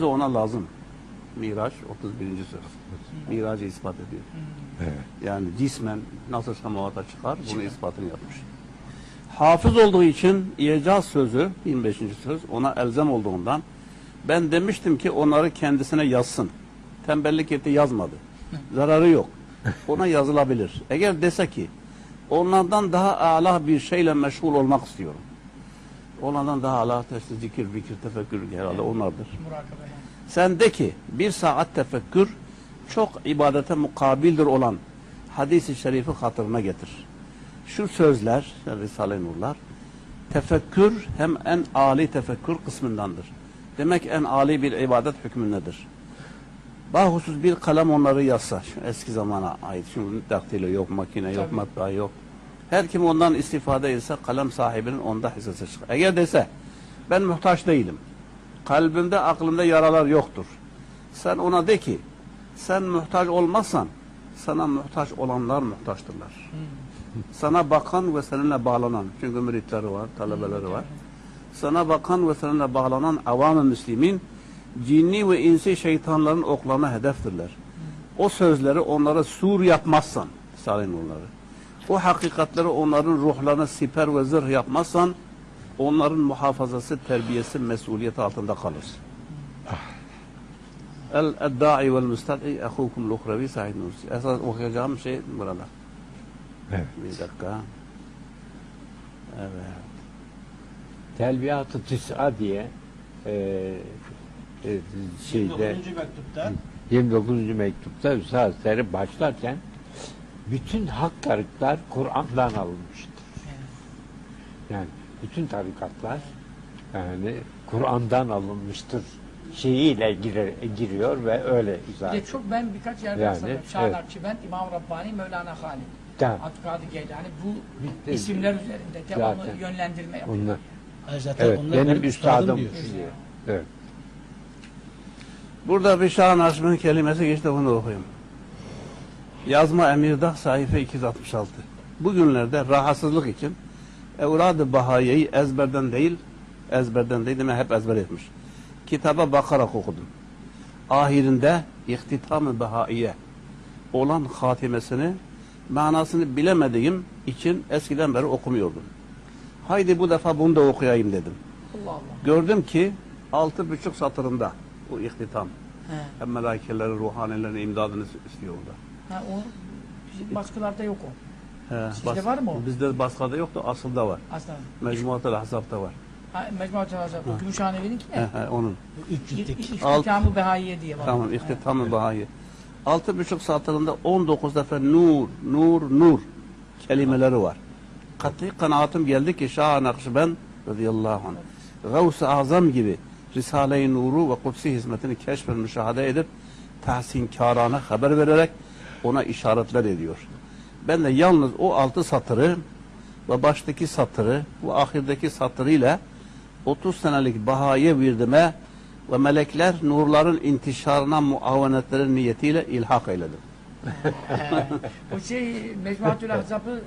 sözü ona lazım. Miraç 31. söz. Miracı ispat ediyor. Evet. Yani cismen nasıl semavata çıkar bunu ispatını yapmış. Hafız olduğu için icaz sözü 25. söz ona elzem olduğundan ben demiştim ki onları kendisine yazsın. Tembellik etti yazmadı. Zararı yok. Ona yazılabilir. Eğer dese ki onlardan daha âlâ bir şeyle meşgul olmak istiyorum. Onlardan daha âlâ işte zikir, fikir, tefekkür herhalde onlardır. Sen de ki bir saat tefekkür çok ibadete mukabildir olan hadisi şerifi hatırına getir. Şu sözler, Risale-i Nurlar, tefekkür hem en âli tefekkür kısmındandır. Demek en âli bir ibadet hükmündedir. Bahusus bir kalem onları yazsa, şu eski zamana ait, şimdi daktilo yok, makine yok, matbaa yok. Her kim ondan istifade etse kalem sahibinin onda hissesi çıkar. Eğer dese, ben muhtaç değilim, kalbimde aklımda yaralar yoktur. Sen ona de ki sen muhtaç olmazsan sana muhtaç olanlar muhtaçtırlar. Sana bakan ve seninle bağlanan çünkü müritleri var, talebeleri var. Sana bakan ve seninle bağlanan avam-ı müslimin cinni ve insi şeytanların oklarına hedeftirler. O sözleri onlara sur yapmazsan, salin onları. O hakikatleri onların ruhlarına siper ve zırh yapmazsan onların muhafazası, terbiyesi, mesuliyeti altında kalır. El eddai vel müstad'i ehukum luhrevi Said Nursi. Esas okuyacağım şey burada. Evet. Bir dakika. Evet. Telbiyat-ı Tıs'a diye e, e, şeyde 29. mektupta 29. mektupta Üstad başlarken bütün hak tarikler Kur'an'dan alınmıştır. Yani bütün tarikatlar yani Kur'an'dan alınmıştır şeyiyle girer, giriyor ve öyle izah ediyor. çok ben birkaç yerde Yani, rastladım. evet. Şah Nakşibend, İmam Rabbani, Mevlana Halid. Tamam. Abdülkadir Geylani bu Bitti. isimler üzerinde devamlı Zaten. yönlendirme yapıyor. Onlar, zaten evet, onlar benim benim üstadım diyor. diyor. Evet. Burada bir Şah kelimesi geçti bunu okuyayım. Yazma Emirdağ sayfa 266. Bugünlerde rahatsızlık için Evrad-ı Bahaye'yi ezberden değil, ezberden değil deme hep ezber etmiş. Kitaba bakarak okudum. Ahirinde İhtitam-ı Bahaiye olan hatimesini manasını bilemediğim için eskiden beri okumuyordum. Haydi bu defa bunu da okuyayım dedim. Allah Allah. Gördüm ki altı buçuk satırında bu ihtitam. He. Hem melaikelerin, ruhanilerin imdadını istiyor orada. Ha, o bizim baskılarda yok o. He, Sizde var mı o? Bizde baskıda yoktu, asılda var. Aslında. Mecmuat-ı Ahzab'da var. Ha, Mecmuat-ı Hazab. O Gümüşhanevi'ninki He, mi? he, onun. Üç ciltlik. Alt- İhtikamı Behayiye diye var. Tamam, ihtitam-ı Bahayi. Altı buçuk satırında 19 defa nur, nur, nur kelimeleri var. Kat'i kanaatim geldi ki Şah-ı Nakşibend radıyallahu anh Gavs-ı Azam gibi Risale-i Nur'u ve Kutsi hizmetini keşf ve müşahede edip tahsinkârana haber vererek ona işaretler ediyor. Ben de yalnız o altı satırı ve baştaki satırı ve ahirdeki satırıyla 30 senelik bahaye virdime ve melekler nurların intişarına muavenetleri niyetiyle ilhak eyledim. O şey Mecmuatül Ahzab'ı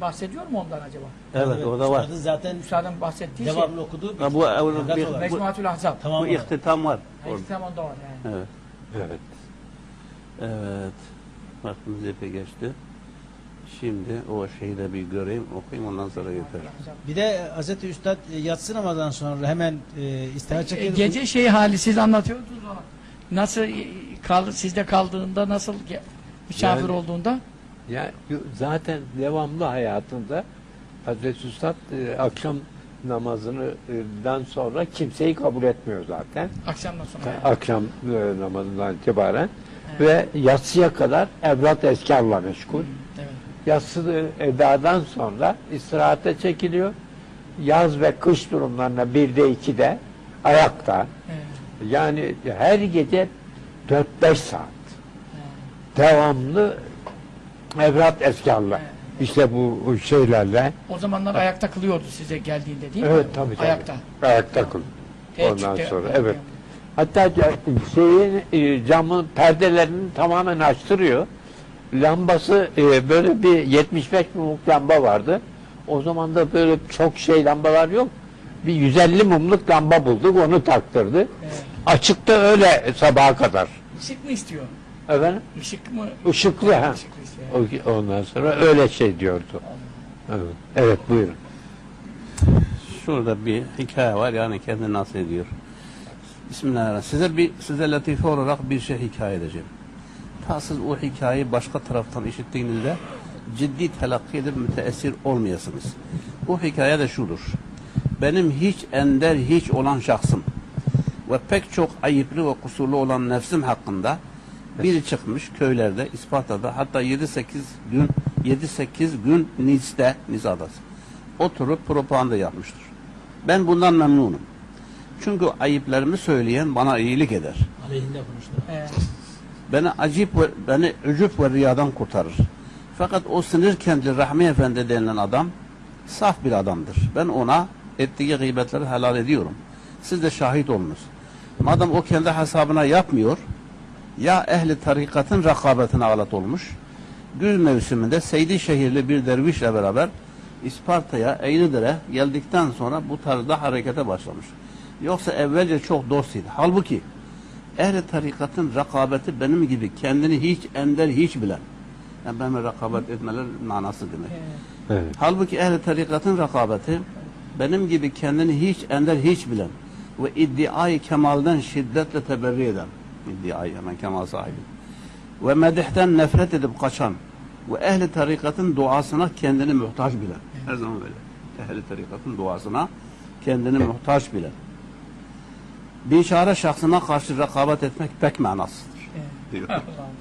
bahsediyor mu ondan acaba? Evet, o da var. Üstadın zaten Müsaaden bahsettiği şey. devamlı okuduğu bir Ha, bu, bu, bir- bu, Mecmuatül Ahzab. Tamam. bu ihtitam var. Ha, orada. İhtitam onda var yani. Evet. Evet. Evet. Vaktimiz epey geçti. Şimdi o şeyi de bir göreyim, okuyayım ondan sonra yeter. Bir de Hazreti Üstad e, yatsı namazdan sonra hemen e, istihar E, çekiyordu. Gece şey hali siz anlatıyordunuz ona. Nasıl e, kal, sizde kaldığında nasıl ge- misafir Yani- olduğunda Yani zaten devamlı hayatında Hazreti Üstad e, akşam namazından sonra kimseyi kabul etmiyor zaten. akşamdan sonra. Akşam e, namazından itibaren ve yatsıya kadar evlat eskarla meşgul. Evet. Yatsı edadan sonra istirahate çekiliyor. Yaz ve kış durumlarına bir de iki de ayakta. Evet. Yani her gece 4-5 saat devamlı evlat eskarla. Evet. İşte bu şeylerle. O zamanlar ayakta kılıyordu size geldiğinde değil mi? Evet tabii tabii. Ayakta. Ayakta kıl. Ondan sonra evet. Hatta şeyin e, camın perdelerini tamamen açtırıyor. Lambası e, böyle bir 75 mumluk lamba vardı. O zaman da böyle çok şey lambalar yok. Bir 150 mumluk lamba bulduk onu taktırdı. Evet. Açıkta öyle sabaha kadar. Işık mı istiyor? Efendim? Işık mı? Işıklı ha. Işıklı istiyor. O- Ondan sonra öyle şey diyordu. Evet, evet buyurun. Şurada bir hikaye var yani kendini nasıl ediyor. Bismillahirrahmanirrahim. Size bir size latife olarak bir şey hikaye edeceğim. Ta siz o hikayeyi başka taraftan işittiğinizde ciddi telakki edip müteessir olmayasınız. O hikaye de şudur. Benim hiç ender hiç olan şahsım ve pek çok ayıplı ve kusurlu olan nefsim hakkında biri çıkmış köylerde, İsparta'da hatta 7-8 gün 7-8 gün Nice'de, Nice adası oturup propaganda yapmıştır. Ben bundan memnunum. Çünkü ayıplarımı söyleyen bana iyilik eder. Aleyhinde konuştu. Evet. Beni acip ve beni ücüp ve riyadan kurtarır. Fakat o sınır kentli Rahmi Efendi denilen adam saf bir adamdır. Ben ona ettiği gıybetleri helal ediyorum. Siz de şahit olunuz. Madem o kendi hesabına yapmıyor, ya ehli tarikatın rakabetine alet olmuş, güz mevsiminde Seydi şehirli bir dervişle beraber İsparta'ya, Eğridir'e geldikten sonra bu tarzda harekete başlamış. Yoksa evvelce çok dostuydu. Halbuki ehli tarikatın rakabeti benim gibi kendini hiç ender hiç bilen. Yani benimle rakabet etmeler manası demek. Evet. Halbuki ehli tarikatın rakabeti benim gibi kendini hiç ender hiç bilen ve iddiayı kemalden şiddetle teberri eden iddiayı hemen kemal sahibi ve medihten nefret edip kaçan ve ehli tarikatın duasına kendini muhtaç bilen her zaman böyle ehli tarikatın duasına kendini muhtaç bilen biçare şahsına karşı rekabet etmek pek manasızdır diyor.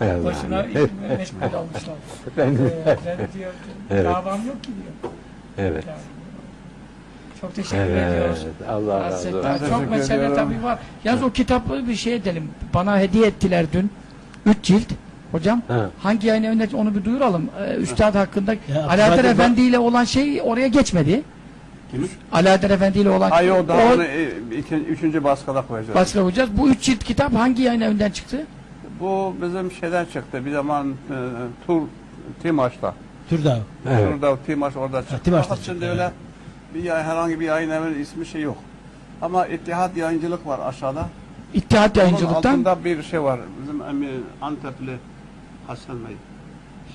Evet. Boşuna Evet. meşgul olmuşlar. Ben- Ee, ben diyor, Evet. davam yok ki diyor. Evet. Yani, çok teşekkür ediyoruz. Evet. Allah razı olsun. Çok mesele tabii var. Yalnız o kitabı bir şey edelim. Bana hediye ettiler dün. Üç cilt. Hocam Ha. hangi yayın evinde onu bir duyuralım. Ee, Üstad hakkında Bey- Efendi ile olan şey oraya geçmedi. Kimin? Alaeddin Efendi ile olan Ay o daha o onu e, iki, üçüncü baskıda koyacağız. başka hocam. Bu üç cilt kitap hangi yayın evinden çıktı? Bu bizim şeyden çıktı. Bir zaman e, Tur Timaş'ta. Türdav. Evet. Turda Timaş orada çıktı. Timaş'ta Fakat çıktı, şimdi öyle bir herhangi bir yayın evinin ismi şey yok. Ama İttihat Yayıncılık var aşağıda. İttihat Onun Yayıncılık'tan. altında bir şey var. Bizim emmi Antepli Hasan Bey.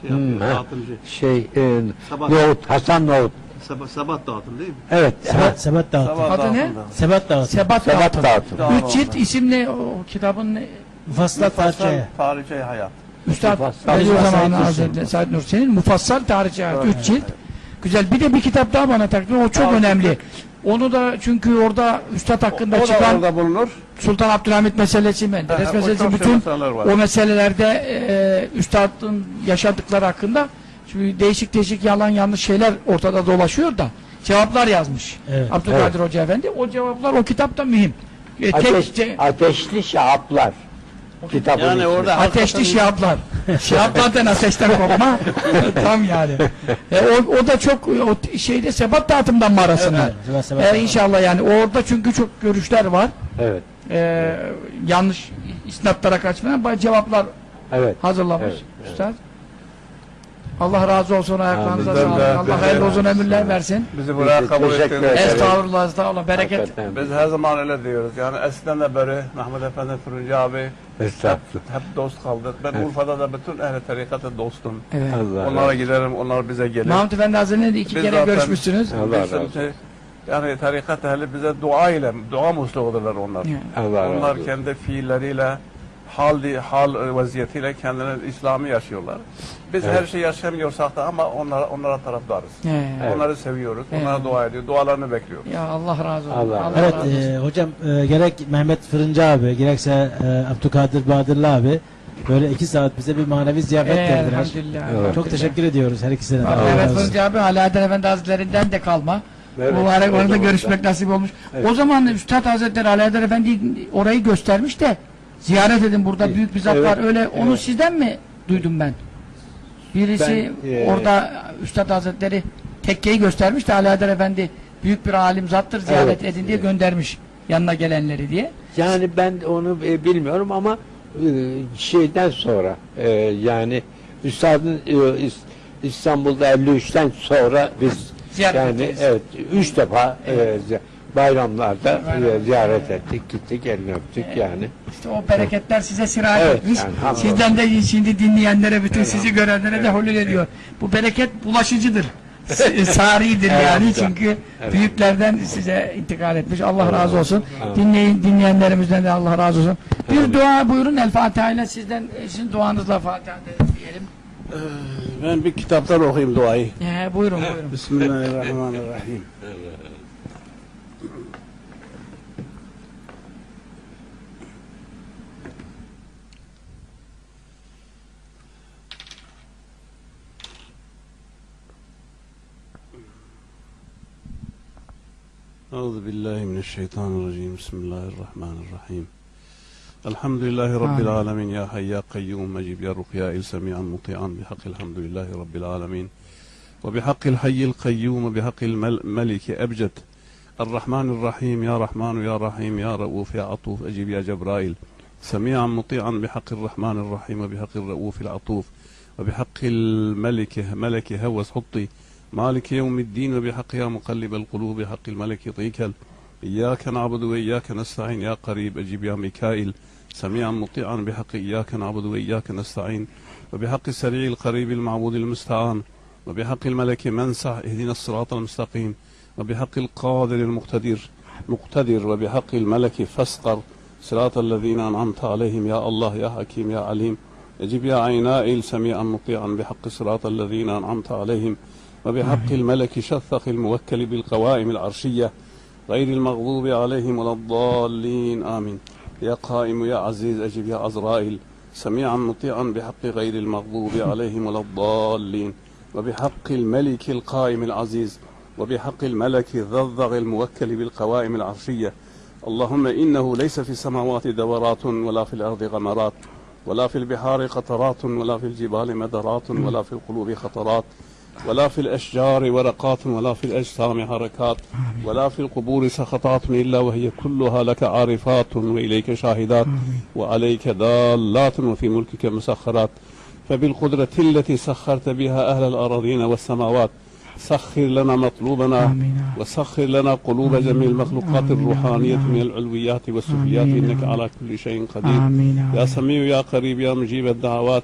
Şey Hmm, yapıyor, ha. dağıtımcı. Şey, e, Sabah. Nohut, Hasan Nohut. Sabah, sabah dağıtım değil mi? Evet. Sebat, Sebat dağıtı. Sabah Adı ne? dağıtımda. Sebat dağıtı. Sebat Sebat Dağıtım. dağıtım. Dağıtım. Üç cilt isimli o kitabın ne? Mufassal tarihçeye. Tarihi hayat. Üstad Mufassal. Bediüzzaman Said Nursi. Hazretleri Said Nursi'nin Mufassal Tarihçi Hayat. Üç cilt. Güzel. Bir de bir kitap daha bana taktı. O çok önemli. Onu da çünkü orada Üstad hakkında O da çıkan orada bulunur. Sultan Abdülhamit meselesi, Ha, Menderes ha, o meselesi çok bütün şey meseleler var. o meselelerde e, Üstad'ın yaşadıkları hakkında şimdi değişik değişik yalan yanlış şeyler ortada dolaşıyor da cevaplar yazmış. Evet. Abdülkadir Hoca Efendi. O cevaplar o kitapta mühim. E, tek- Ateş, te- ateşli şahaplar. Kitabın Yani orada Ateşli şiaplar. Şiaplardan ateşten korkma. Tam yani. E, o, o da çok o şeyde sebat dağıtımdan mı arasında? Evet, evet, E, inşallah yani orada çünkü çok görüşler var. Evet. E, yanlış isnatlara kaçmayan cevaplar Evet. hazırlamış Evet, evet. üstad. Allah razı olsun ayaklarınıza sağlık. Allah hayırlı uzun ömürler versin. bizi buraya kabul Teşekkür ettiğiniz ederim. Estağfurullah estağfurullah bereket. Hakikaten. Biz her zaman öyle diyoruz. Yani eskiden de beri Mehmet Efendi Fırıncı abi hep, Estağfurullah. hep dost kaldık. Ben Evet. Urfa'da da bütün ehli tarikatı dostum. Evet. Allah Onlara razı giderim, onlar bize gelir. Mahmut Efendi Hazretleri'yle de iki Biz kere zaten- görüşmüşsünüz. Allah razı olsun. şey- yani tarikat ehli bize dua ile, dua musluğudurlar onlar. Yani. Allah razı onlar olsun. kendi fiilleriyle, hal, hal vaziyetiyle kendileri İslam'ı yaşıyorlar. Biz Evet. her şey yaşamıyorsak da ama onlara, onlara taraftarız. Evet. Onları seviyoruz, Evet. onlara dua ediyoruz, dualarını bekliyoruz. Ya Allah razı olsun. Allah- Allah Evet razı olsun. e, hocam e, gerek Mehmet Fırıncı abi gerekse e, Abdülkadir Badırlı abi böyle iki saat bize bir manevi ziyafet verdiler. Elhamdülillah. Evet. Çok teşekkür ediyoruz her ikisine. de. Evet. Fırıncı abi Alaaddin Efendi Hazretlerinden de kalma. Evet, Mübarek o orada görüşmek nasip olmuş. Evet. O zaman Üstad Hazretleri Alaaddin Efendi orayı göstermiş de ziyaret edin burada Evet. büyük bir zat Evet. var. Öyle onu Evet. sizden mi duydum ben? Birisi Ben, e, orada Üstad Hazretleri tekkeyi göstermiş de Alaaddin Efendi büyük bir alim zattır ziyaret Evet. edin diye göndermiş yanına gelenleri diye. Yani ben onu e, bilmiyorum ama e, şeyden sonra e, yani Üstad'ın e, İs- İstanbul'da 53'ten sonra biz Ziyaret yani ettiniz. evet üç defa e, zi- Bayramlarda e, ziyaret ettik, gittik, elini öptük yani. İşte o bereketler size sirayet Evet, etmiş. yani. Sizden de şimdi dinleyenlere, bütün sizi görenlere de holül ediyor. Bu bereket bulaşıcıdır. Saridir Evet, yani evet. çünkü Evet. büyüklerden size intikal etmiş. Allah razı olsun. Dinleyin dinleyenlerimizden de Allah razı olsun. Bir dua buyurun El Fatiha ile sizden sizin duanızla Fatiha diyelim. Ben bir kitaptan okuyayım duayı. Ee, buyurun buyurun. Bismillahirrahmanirrahim. أعوذ بالله من الشيطان الرجيم. بسم الله الرحمن الرحيم. الحمد لله رب آمين. العالمين. يا حي يا قيوم. مجيب يا رقيا. سميعا مطيعا بحق الحمد لله رب العالمين. وبحق الحي القيوم. وبحق الملك أبجد. الرحمن الرحيم. يا رحمن يا رحيم. يا رؤوف يا عطوف. أجيب يا جبرائيل. سميعا مطيعا. بحق الرحمن الرحيم. وبحق الرؤوف العطوف. وبحق الملك ملك هوس حطي. مالك يوم الدين وبحق يا مقلب القلوب بحق الملك طيكل إياك نعبد وإياك نستعين. يا قريب أجيب يا ميكائيل. سميعا مطيعا بحق إياك نعبد وإياك نستعين. وبحق السريع القريب المعبود المستعان. وبحق الملك منسع اهدنا الصراط المستقيم. وبحق القادر المقتدر. مقتدر وبحق الملك فاسقر صراط الذين أنعمت عليهم. يا الله يا حكيم يا عليم. أجب يا عينائل سميعا مطيعا بحق صراط الذين أنعمت عليهم. وبحق الملك شثق الموكل بالقوائم العرشية غير المغضوب عليهم ولا الضالين. آمين. يا قائم يا عزيز أجب يا عزرائيل. سميعا مطيعا بحق غير المغضوب عليهم ولا الضالين. وبحق الملك القائم العزيز وبحق الملك الذذغ الموكل بالقوائم العرشية. اللهم إنه ليس في السماوات دورات ولا في الأرض غمرات ولا في البحار قطرات ولا في الجبال مدرات ولا في القلوب خطرات. ولا في الأشجار ورقات ولا في الأجسام حركات ولا في القبور سخطات إلا وهي كلها لك عارفات وإليك شاهدات وعليك دالات وفي ملكك مسخرات. فبالقدرة التي سخرت بها أهل الأراضين والسماوات سخر لنا مطلوبنا. وسخر لنا قلوب جميع المخلوقات الروحانية من العلويات والسفليات. إنك على كل شيء قدير. يا سميع يا قريب يا مجيب الدعوات.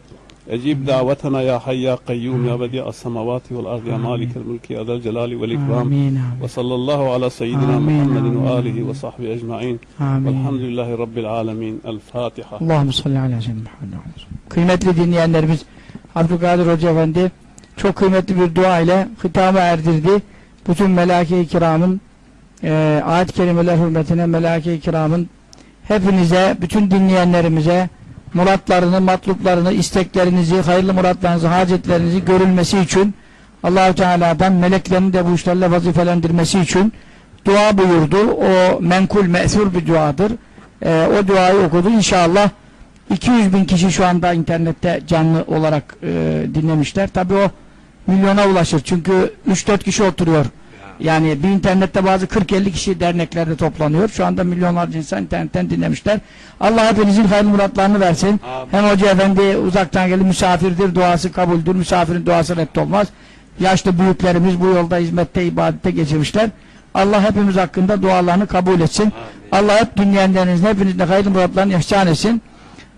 Ecib davetena ya hayy ya kayyum ya bedi as-semavati vel ardi ya malikel mulki ya del celali vel ikram. Ve sallallahu ala seyyidina Muhammedin ve alihi ve sahbihi ecmaîn. Velhamdülillahi rabbil alamin. El Fatiha. Allahumme salli ala seyyidina Muhammed. Kıymetli dinleyenlerimiz Abdülkadir Hoca Efendi çok kıymetli bir dua ile hitama erdirdi. Bütün melaki-i kiramın e, ayet-i kerimeler hürmetine melaki-i kiramın hepinize, bütün dinleyenlerimize muratlarını, matluplarını, isteklerinizi, hayırlı muratlarınızı, hacetlerinizi görülmesi için Allahu Teala'dan meleklerini de bu işlerle vazifelendirmesi için dua buyurdu. O menkul, me'thur bir duadır. E, o duayı okudu. İnşallah 200 bin kişi şu anda internette canlı olarak e, dinlemişler. Tabi o milyona ulaşır. Çünkü 3-4 kişi oturuyor. Yani bir internette bazı 40-50 kişi derneklerde toplanıyor. Şu anda milyonlarca insan internetten dinlemişler. Allah hepinizin hayırlı muratlarını versin. Hem Hoca Efendi uzaktan geldi misafirdir, duası kabuldür. Misafirin duası reddolmaz. Yaşlı büyüklerimiz bu yolda hizmette, ibadette geçirmişler. Allah hepimiz hakkında dualarını kabul etsin. Allah hep dinleyenlerinizin hepinizin hayırlı muratlarını ihsan etsin.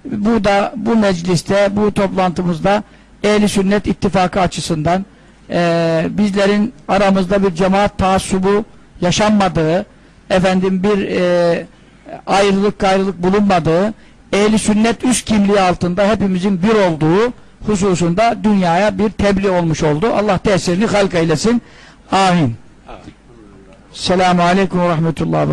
Bu da bu mecliste, bu toplantımızda ehli sünnet ittifakı açısından eee, bizlerin aramızda bir cemaat taassubu yaşanmadığı, efendim bir eee, ayrılık gayrılık bulunmadığı, ehli sünnet üst kimliği altında hepimizin bir olduğu hususunda dünyaya bir tebliğ olmuş oldu. Allah tesirini halk eylesin. Amin. Selamun Aleyküm ve Rahmetullah.